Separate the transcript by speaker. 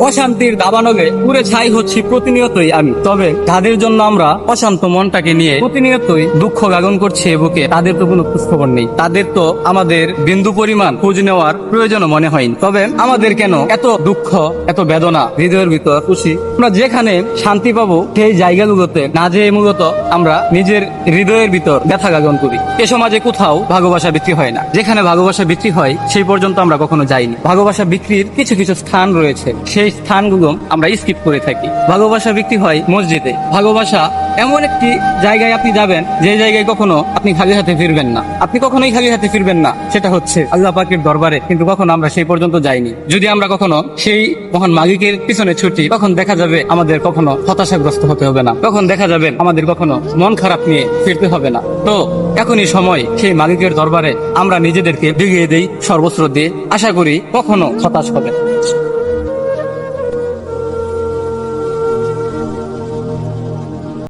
Speaker 1: অশান্তির দাবানলে পুরে ছাই হচ্ছি প্রতিনিয়তই আমি। তবে তাদের জন্য আমরা অশান্ত মনটাকে নিয়ে প্রতিনিয়তই দুঃখ গাগন করছি বুকে। তাদের তো কোনো খোঁজখবর নেই। তাদের তো আমাদের বিন্দু পরিমাণ খোঁজ নেওয়ার প্রয়োজন মনে হয়নি। তবে আমাদের কেন এত দুঃখ, এত বেদনা? হৃদয়ের ভিতর খুশি। আমরা যেখানে শান্তি পাবো, সেই জায়গাগুলোতে না যেয়ে মূলত আমরা নিজের হৃদয়ের ভিতর ব্যথা গাগন করি। এ সমাজে কোথাও ভালোবাসা বিক্রি হয় না। যেখানে ভালোবাসা বিক্রি হয়, সেই পর্যন্ত আমরা কখনো যাইনি। ভালোবাসা বিক্রির কিছু কিছু স্থান রয়েছে। সেই স্থানগুলো আমরা স্কিপ করে থাকি। ভালোবাসা বিক্রি হয় মসজিদে। ভালোবাসা এমন একটি জায়গায় আপনি যাবেন, যে জায়গায় কখনো আপনি খালি হাতে ফিরবেন না। আপনি কখনোই খালি হাতে ফিরবেন না, সেটা হচ্ছে আল্লাহ পাকের দরবারে, কিন্তু কখনো আমরা সেই পর্যন্ত যাইনি। যদি আমরা কখনো সেই মহান মালিকের পিছনে ছুটি, তখন দেখা যাবে আমাদের কখনো হতাশাগ্রস্ত হতে হবে না। তখন দেখা যাবে আমাদের কখনো মন খারাপ নিয়ে ফিরতে হবে না। তো এখনই সময় সেই মালিকের দরবারে আমরা নিজেদেরকে বিগিয়ে দিই সর্বস্র দিয়ে আশা করি কখনো হতাশ হবে।